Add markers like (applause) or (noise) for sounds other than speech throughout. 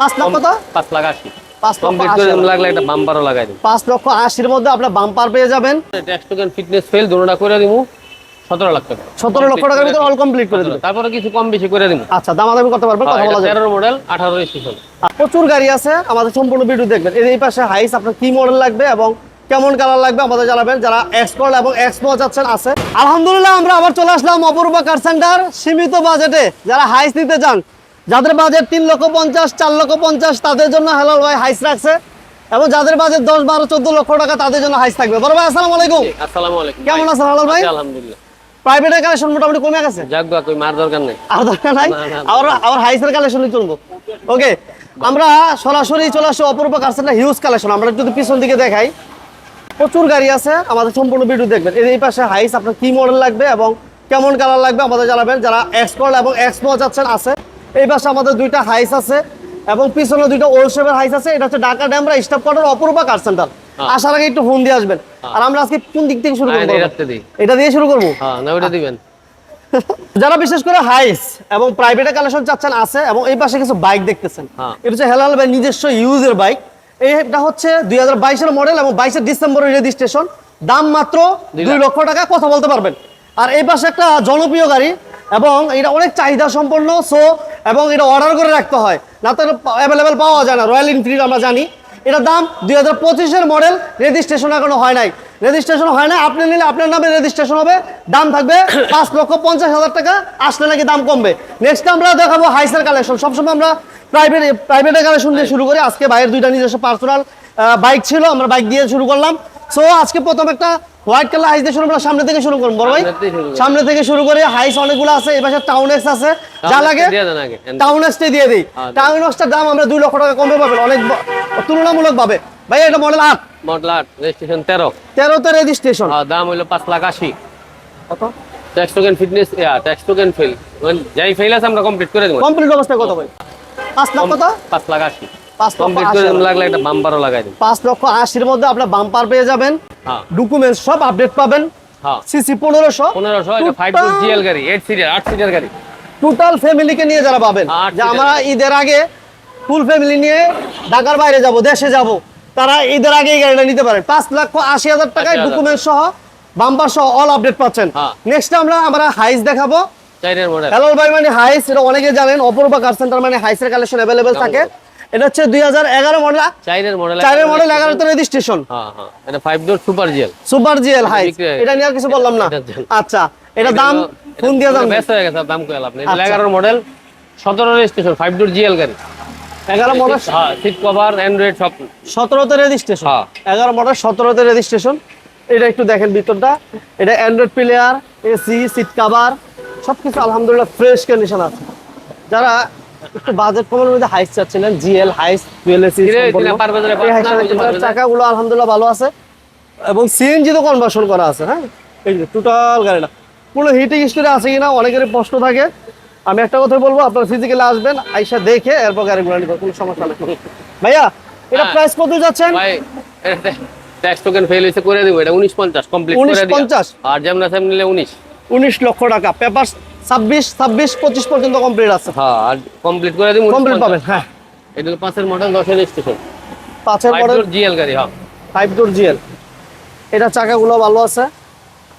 পাঁচ লক্ষ কত পাঁচ লাখ আশি। পাঁচ লক্ষ কমপ্লিট আশি। করে হাজার। লাগলে একটা বাম্পারও লাগাই দিই পাঁচ লক্ষ আশির মধ্যে আপনার বাম্পার পেয়ে যাবেন। ফিটনেস ফেল দুটোটা করে দিব। সতেরো লাখ টাকা। সতেরো লক্ষ টাকার ভিতরে অল কমপ্লিট করে দেবেন তারপরে কিছু কম বেশি করে দিব। আচ্ছা দামাদামি করতে পারবেন কথা বলা যাবে। তেরোর মডেল আঠারো স্টেশন প্রচুর গাড়ি আছে আমাদের সম্পূর্ণ ভিডিও দেখবেন। এই- এই পাশে হাইস আপনার কি মডেল লাগবে এবং কেমন কালার লাগবে আমাদের জানাবেন। যারা এক্সপোর্ট এবং এক্সপো যাচ্ছেন আছে। আলহামদুলিল্লাহ আমরা আবার চলে আসলাম অপূর্ব কার সেন্টার সীমিত বাজেটে যারা হাইস নিতে চান যাদের বাজেট তিন লক্ষ পঞ্চাশ চার লক্ষ পঞ্চাশ তাদের জন্য হেলাল ভাই হাইস রাখছে। এবং যাদের বাজেট দশ বারো চোদ্দ লক্ষ টাকা তাদের জন্য হাইস থাকবে। বড় ভাই আসসালামু আলাইকুম। আসসালামু আলাইকুম। কেমন আছেন হালাল ভাই? আলহামদুলিল্লাহ। প্রাইভেটের কালেকশন মোটামুটি কমে গেছে? যাক গা কই মার দরকার নেই। আর দরকার নাই? না, না, না। আবার আবার হাইসের কালেকশনই চলবো ওকে আমরা সরাসরি চলে অপূর্ব কারসেন্টার হিউজ কালেকশন আমরা যদি পিছন দিকে দেখাই। প্রচুর গাড়ি আছে আমাদের সম্পূর্ণ ভিডিও দেখবেন। এই- এই পাশে হাইস আপনার কি মডেল লাগবে এবং কেমন কালার লাগবে আমাদের জানাবেন। যারা এক্সপোর্ট এবং এক্সপো যাচ্ছেন আছে। এই পাশে আমাদের দুইটা হাইস আছে এবং পিছনে দুইটা ওল্ড শেপের হাইস আছে। এটা হচ্ছে Dhaka Demra staff quarter Apurba car center. আসার আগে একটু ফোন দিয়ে আসবেন। আর আমরা আজকে কোন দিক থেকে শুরু হ্যাঁ, করব। এটা দিয়ে শুরু করব? হ্যাঁ না ওটা দিবেন। (laughs) যারা বিশেষ করে হাইস এবং প্রাইভেটে কালেকশন চাচ্ছেন আছে এবং এই পাশে কিছু বাইক দেখতেছেন। হ্যাঁ। এটা হচ্ছে হেলাল ভাই নিজস্ব ইউজের বাইক এটা হচ্ছে দুই হাজার বাইশের মডেল এবং বাইশের ডিসেম্বরের রেজিস্ট্রেশন দাম মাত্র দুই লক্ষ টাকা কথা বলতে পারবেন। আর এই পাশে একটা জনপ্রিয় গাড়ি এবং এটা অনেক চাহিদা সম্পন্ন। সো এবং এটা অর্ডার করে রাখতে হয়। না তো অ্যাভেলেবেল পাওয়া যায় না রয়্যাল এনফিল্ড আমরা জানি। এটার দাম দুই হাজার পঁচিশের মডেল রেজিস্ট্রেশন এখনও হয় নাই। রেজিস্ট্রেশন হয় না আপনি নিলে আপনার নামে রেজিস্ট্রেশন হবে। দাম থাকবে পাঁচ লক্ষ পঞ্চাশ হাজার টাকা, আসলে নাকি দাম কমবে। নেক্সট আমরা দেখাবো হাইসের কালেকশন সবসময় আমরা প্রাইভেট প্রাইভেটের কালেকশন দিয়ে শুরু করি। আজকে বাইরের দুইটা নিজস্ব পার্সোনাল বাইক ছিল, আমরা বাইক দিয়ে শুরু করলাম। সো আজকে প্রথম একটা হোয়াইট কালার হাইস দিয়ে শুরু করলাম সামনে থেকে শুরু করুন বড় ভাই। সামনে থেকে শুরু করি। হাইস অনেকগুলো আছে এই পাশে টাউন এক্স আছে। যা লাগে দিয়ে টাউন এক্সটে দিয়ে দিই। আচ্ছা। টাউন এক্সটার দাম আমরা দুই লক্ষ টাকা কমে পাবেন অনেক তুলনামূলক ভাবে ভাই এটা মডেল আট। মডেল আট রেজিস্ট্রেশন তেরো। তেরোতে রেজিস্ট্রেশন দাম হইল পাঁচ লাখ আশি। কত? ট্যাক্স টোকেন ফিটনেস ইয়া ট্যাক্স টোকেন ফেল যাই ফেল আছে আমরা কমপ্লিট করে দেবো। কমপ্লিট অবস্থায় কত ভাই? পাঁচ লক্ষ কত? পাঁচ লাখ আশি। পাঁচ লক্ষ কমপ্লিট আশি করে হাজার। লাগলে একটা বাম্পারও লাগাই দিই পাঁচ লক্ষ আশির মধ্যে আপনার বাম্পার পেয়ে যাবেন। হ্যাঁ। ডকুমেন্টস সব আপডেট পাবেন। হ্যাঁ। সিসি পনেরোশো। পনেরোশো ফাইভ জিএল গাড়ি এইট সিটার আট সিটার গাড়ি। টোটাল ফ্যামিলিকে নিয়ে যারা পাবেন যে আমরা ঈদের আগে ফুল ফ্যামিলি নিয়ে ঢাকার বাইরে যাব দেশে যাব তারা ঈদের আগে এই গাড়িটা নিতে পারেন। পাঁচ লক্ষ আশি হাজার টাকায় ডকুমেন্ট সহ বাম্পার সহ অল আপডেট পাচ্ছেন। হ্যাঁ। নেক্সট আমরা আমরা হাইস দেখাবো। হ্যালো ভাই মানে হাইস এটা অনেকে জানেন অপূর্বা কার সেন্টার মানে হাইসের কালেকশন অ্যাভেলেবেল থাকে। এটা হচ্ছে দুই হাজার এগারো মডেল চাইনের মডেল চারের মডেল এগারোতে রেজিস্ট্রেশন হ্যাঁ হ্যাঁ এটা five door super GL super GL গেছে। এটা নিয়ে আর কিছু বললাম না। আচ্ছা এটা দাম ফোন দিয়ে দাম ব্যস্ত হয়ে গেছে দাম আপনি আচ্ছা। এগারোর মডেল সতেরো রেজিস্ট্রেশন ফাইভ ডোর জিএল গাড়ি। এগারো মডেল হ্যাঁ সিট কভার অ্যান্ড্রয়েড সব। সতেরোতে রেজিস্ট্রেশন হ্যাঁ। এগারো মডেল সতেরোতে রেজিস্ট্রেশন এটা একটু দেখেন ভিতরটা। এটা Android player AC seat cover সবকিছু আলহামদুলিল্লাহ ফ্রেশ কন্ডিশন আছে। যারা একটু বাজেট কমের মধ্যে হাইস চাচ্ছিলেন জিএল হাইস এসি। চাকাগুলো আলহামদুলিল্লাহ ভালো আছে। এবং সিএনজি তো কনভার্সন করা আছে হ্যাঁ? এই যে টোটাল গাড়িটা কোনো হিটিং হিস্টোরি আছে কিনা অনেকেরই প্রশ্ন থাকে। আমি একটা কথা বলব আপনার ফিজিক্যালি আসবেন আইসা দেখে এরপর গাড়িগুলো নিবেন কোনো সমস্যা নেই। ভাইয়া এটা হ্যাঁ। প্রাইস কত যাচ্ছেন? ভাই ট্যাক্স টোকেন ফেল হয়েছে করে দিব এটা উনিশ পঞ্চাশ কমপ্লিট করে 19.50 আর যেমন আছে নিলে উনিশ। উনিশ লক্ষ টাকা পেপার ছাব্বিশ ছাব্বিশ পঁচিশ পর্যন্ত কমপ্লিট আছে। হ্যাঁ আর কমপ্লিট করে দিব কমপ্লিট পাবেন হ্যাঁ। এটা পাঁচের মডেল দশের স্টেশন পাঁচের মডেল জিএল গাড়ি হ্যাঁ। ফাইভ ডোর জিএল এটা চাকাগুলো ভালো আছে।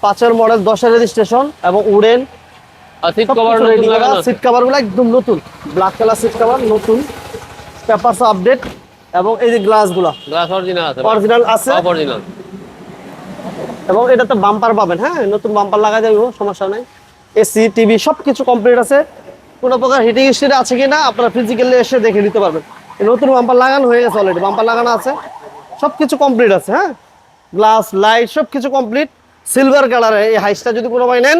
পাঁচের মডেল দশের রেজিস্ট্রেশন এবং উডেন সিট কভার নতুন সিট কাভারগুলো একদম নতুন। ব্ল্যাক কালার সিট কাভার নতুন। পেপারস আপডেট এবং এই যে গ্লাসগুলো গ্লাস অরিজিনাল আছে অরিজিনাল আছে। অরিজিনাল এবং এটাতে বাম্পার পাবেন হ্যাঁ। নতুন বাম্পার লাগাই দেবো সমস্যা নাই। এসি টিভি সব কিছু কমপ্লিট আছে। কোনো প্রকার হিটিং হিস্ট্রি আছে কিনা আপনারা ফিজিক্যালি এসে দেখে নিতে পারবেন। নতুন বাম্পার লাগানো হয়ে গেছে অলরেডি বাম্পার লাগানো আছে। সব কিছু কমপ্লিট আছে হ্যাঁ? গ্লাস লাইট সব কিছু কমপ্লিট সিলভার কালারে এই হাইসটা যদি কোনো ভাই নেন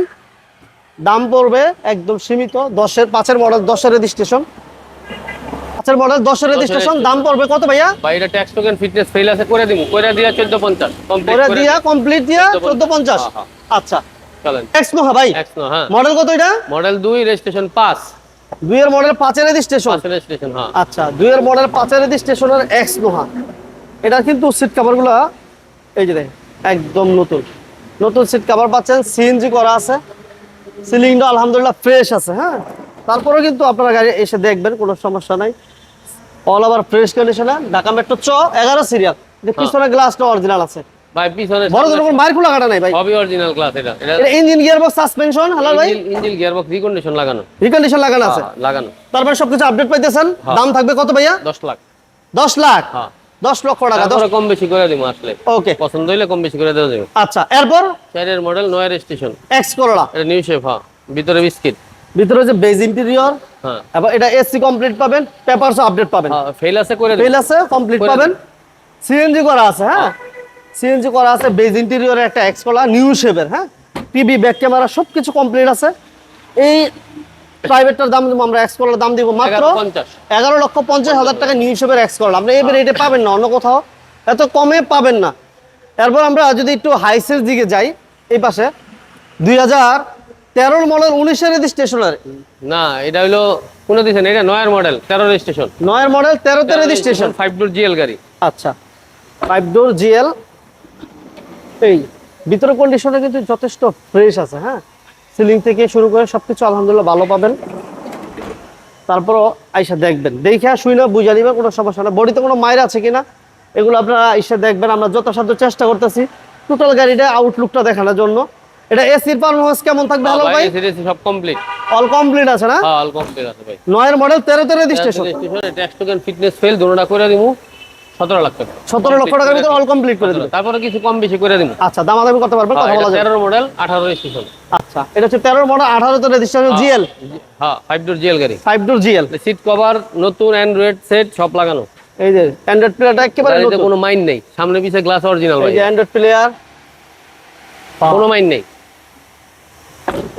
দাম পড়বে একদম সীমিত দশের পাঁচের মডেল দশের রেজিস্ট্রেশন পাঁচের মডেল দশের রেজিস্ট্রেশন দাম পড়বে কত ভাইয়া? ভাই এটা ট্যাক্স টোকেন ফিটনেস ফেল আছে করে দিব। করে দিয়া চোদ্দ পঞ্চাশ কমপ্লিট করে দিয়া কমপ্লিট দিয়া 1450 চোদ্দ পঞ্চাশ। হ্যাঁ, হ্যাঁ। আচ্ছা। চলেন। নোহা ভাই। হ্যাঁ। মডেল কত এটা? Model registration model registration registration হ্যাঁ। আচ্ছা মডেল রেজিস্ট্রেশনের এটা কিন্তু সিট এই যে একদম নতুন। নতুন সিট কাভার পাচ্ছেন সিএনজি করা আছে। সিলিংটা আলহামদুলিল্লাহ ফ্রেশ আছে হ্যাঁ। তারপরে কিন্তু আপনারা গাড়ি এসে দেখবেন কোনো সমস্যা নাই। অল ওভার ফ্রেশ কন্ডিশনে ঢাকা মেট্রো চ এগারো সিরিয়াল পিছনে গ্লাসটা অরিজিনাল আছে। ভাই পিছনে বড় ধরনের মায়ের খোলা কাটা নাই ভাই। সবই অরিজিনাল ক্লাস এটা। এটা এটা ইঞ্জিন গিয়ার সাসপেনশন হ্যালো ভাই? ইঞ্জিন গিয়ার রিকন্ডিশন লাগানো। রিকন্ডিশন লাগানো আছে? হ্যাঁ, লাগানো। তারপরে সবকিছু আপডেট পাইতেছেন? হ্যাঁ। দাম থাকবে কত ভাইয়া? 10 লাখ। দশ লাখ? হ্যাঁ। দশ লক্ষ টাকা দশ তারপরে কম বেশি করে দিব আসলে। ওকে। পছন্দ হইলে কম বেশি করে দেওয়া যাবে। আচ্ছা এরপর? চারের মডেল নয়ের স্টেশন এক্স করোলা এটা নিউ শেপ হ্যাঁ। ভিতরে বিস্কিট ভিতরে যে বেজ ইন্টেরিয়র হ্যাঁ। এবং এটা এসি কমপ্লিট পাবেন পেপারস আপডেট পাবেন। ফেল আছে করে ফেল আছে কমপ্লিট পাবেন। সিএনজি করা আছে হ্যাঁ। সিএনজি করা আছে বেজ ইন্টেরিয়রের একটা এক্স কলা নিউ শেপের হ্যাঁ? টিভি ব্যাক ক্যামেরা সবকিছু কমপ্লিট আছে। এই প্রাইভেটটার দাম দিব আমরা এক্স কলার দাম দিব মাত্র এগারো লক্ষ পঞ্চাশ হাজার টাকা নিউ শেপের এক্স কলা আপনি এই রেটে পাবেন না অন্য কোথাও। এত কমে পাবেন না। এরপর আমরা যদি একটু হাইসের দিকে যাই এই পাশে। দুই হাজার তেরোর মডেল উনিশের রেজিস্ট্রেশনের না এটা হলো কোন দিছেন এটা নয়ের মডেল তেরো রেজিস্ট্রেশন নয়ের মডেল তেরোতে রেজিস্ট্রেশন ফাইভ ডোর জিএল গাড়ি। আচ্ছা। ফাইভ ডোর জিএল এই ভিতরে কন্ডিশনে কিন্তু যথেষ্ট ফ্রেশ আছে হ্যাঁ? সিলিং থেকে শুরু করে সবকিছু আলহামদুলিল্লাহ ভালো পাবেন। তারপরও আইসা দেখবেন। দেখে শুই না বুঝা নিবেন কোনো সমস্যা না। বডিতে কোনো মায়ের আছে কিনা এগুলো আপনারা আইসা দেখবেন। আমরা যথাসাধ্য চেষ্টা করতেছি। টোটাল গাড়িটা আউটলুকটা দেখানোর জন্য। এটা এসির পারফরমেন্স কেমন থাকবে? হ্যালো ভাই এসি টেসি সব কমপ্লিট অল কমপ্লিট আছে না? হ্যাঁ অল কমপ্লিট আছে ভাই। নয়ের মডেল তেরোতে registration. Registration tax token fitness fail দুটোটা করে দিমু। 17 লাখ টাকা। সতেরো লক্ষ টাকার ভিতরে অল কমপ্লিট করে দেবেন তারপরে কিছু কম বেশি করে আচ্ছা দামাদামি করতে পারবেন কথা বলা যাবে। 13 মডেল 18 রেজিস্ট্রেশন আচ্ছা এটা হচ্ছে তেরোর মডেল আঠারোতে রেজিস্ট্রেশন জিএল হ্যাঁ ফাইভ ডোর জিএল গাড়ি। Five door GL seat cover নতুন অ্যান্ড্রয়েড সেট সব লাগানো। এই যে অ্যান্ড্রয়েড প্লেয়ারটা একেবারে নতুন। কোনো মাইন নেই। সামনে পিছে গ্লাস অরিজিনাল এই যে অ্যান্ড্রয়েড প্লেয়ার কোনো মাইন নেই।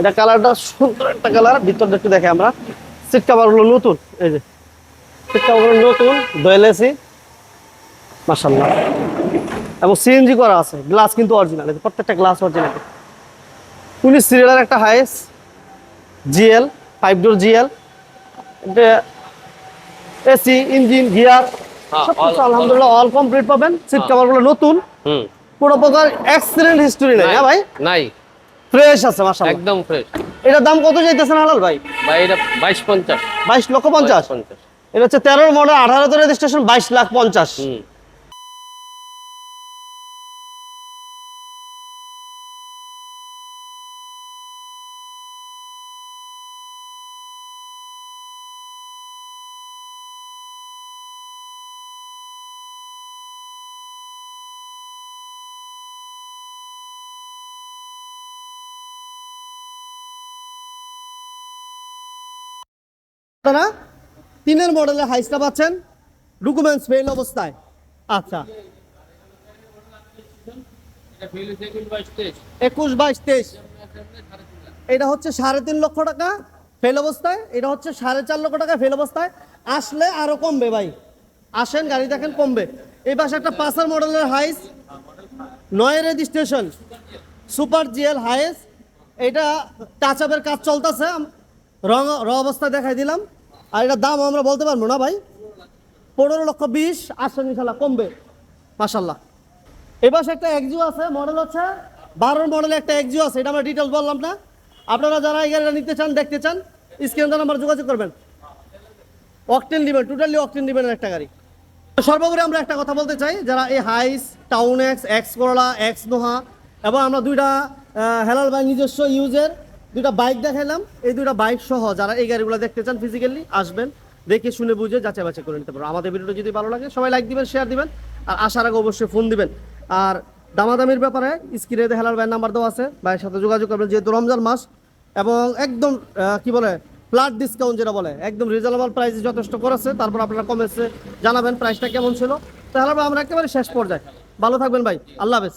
এটা কালারটা সুন্দর একটা কালার ভিতরটা একটু দেখে আমরা। সিট কভারগুলো নতুন এই যে। সিট কভারগুলো নতুন দোয়েল এসি। মাশাল্লাহ এবং সিএনজি করা আছে গ্লাস কিন্তু অরিজিনাল প্রত্যেকটা গ্লাস অরিজিনাল। উনিশ সিরিয়ালের একটা Hiace GL five door GL AC engine gear হ্যাঁ, সবকিছু আলহামদুলিল্লাহ অল কমপ্লিট পাবেন। সিট কভারগুলো নতুন। হুম। কোনো প্রকার অ্যাক্সিডেন্ট হিস্টোরি নেই হ্যাঁ ভাই? নাই। ফ্রেশ আছে মাশাআল্লাহ। একদম ফ্রেশ এটার দাম কত চাইতেছেন হালাল ভাই? ভাই এটা বাইশ পঞ্চাশ। বাইশ লক্ষ পঞ্চাশ। পঞ্চাশ। এটা হচ্ছে তেরোর মডেল আঠারোতে রেজিস্ট্রেশন বাইশ লাখ পঞ্চাশ। হুম। আপনারা তিনের মডেলের হাইসটা পাচ্ছেন। ডকুমেন্টস ফেল অবস্থায়। আচ্ছা। একুশ বাইশ তেইশ। এটা হচ্ছে সাড়ে তিন লক্ষ টাকা ফেল অবস্থায়। এটা হচ্ছে সাড়ে চার লক্ষ টাকা ফেল অবস্থায়। আসলে আরও কমবে ভাই। আসেন, গাড়ি দেখেন, কমবে। এই পাশে একটা পাঁচার মডেলের হাইস। নয় রেজিস্ট্রেশন। Super GL হাইস। এটা টাচ আপের কাজ চলতেছে। রং র অবস্থা দেখাই দিলাম। আর এটা দাম আমরা বলতে পারব না ভাই। পনেরো লক্ষ বিশ, আসেন ইনশাল্লাহ, কমবে মাসাল্লাহ এবার একটা এক্সিও আছে মডেল হচ্ছে, বারোর মডেলে একটা এক্সিও আছে, এটা আমরা ডিটেলস বললাম না। আপনারা যারা এই নিতে চান, দেখতে চান, স্ক্রিন নাম্বার যোগাযোগ করবেন। অকটেন নেবেন টোটালি অকটেন নেবেন একটা গাড়ি। সর্বোপরি আমরা একটা কথা বলতে চাই, যারা এই Hiace town X X Corolla X Noah এবং আমরা দুইটা হেলাল ভাই নিজস্ব ইউজের দুইটা বাইক দেখাইলাম। এই দুটা বাইক সহ যারা এই গাড়িগুলো দেখতে চান ফিজিক্যালি আসবেন, দেখে শুনে বুঝে যাচাই বাছাই করে নিতে পারো। আমাদের ভিডিওটা যদি ভালো লাগে, সবাই লাইক দিবেন শেয়ার দিবেন, আর আসার আগে অবশ্যই ফোন দিবেন। আর দামাদামির ব্যাপারে স্ক্রিনে হেলাল ভাইয়ের নাম্বার দেওয়া আছে, ভাইয়ের সাথে যোগাযোগ করবেন, যেহেতু রমজান মাস, এবং একদম কি বলে ফ্ল্যাট ডিসকাউন্ট যেটা বলে, একদম রিজনেবল প্রাইস যথেষ্ট করেছে। তারপর আপনারা কমেন্টসে জানাবেন প্রাইসটা কেমন ছিল। তাহলে আমরা একেবারে শেষ পর্যায়ে। ভালো থাকবেন ভাই। আল্লাহ হাফেজ।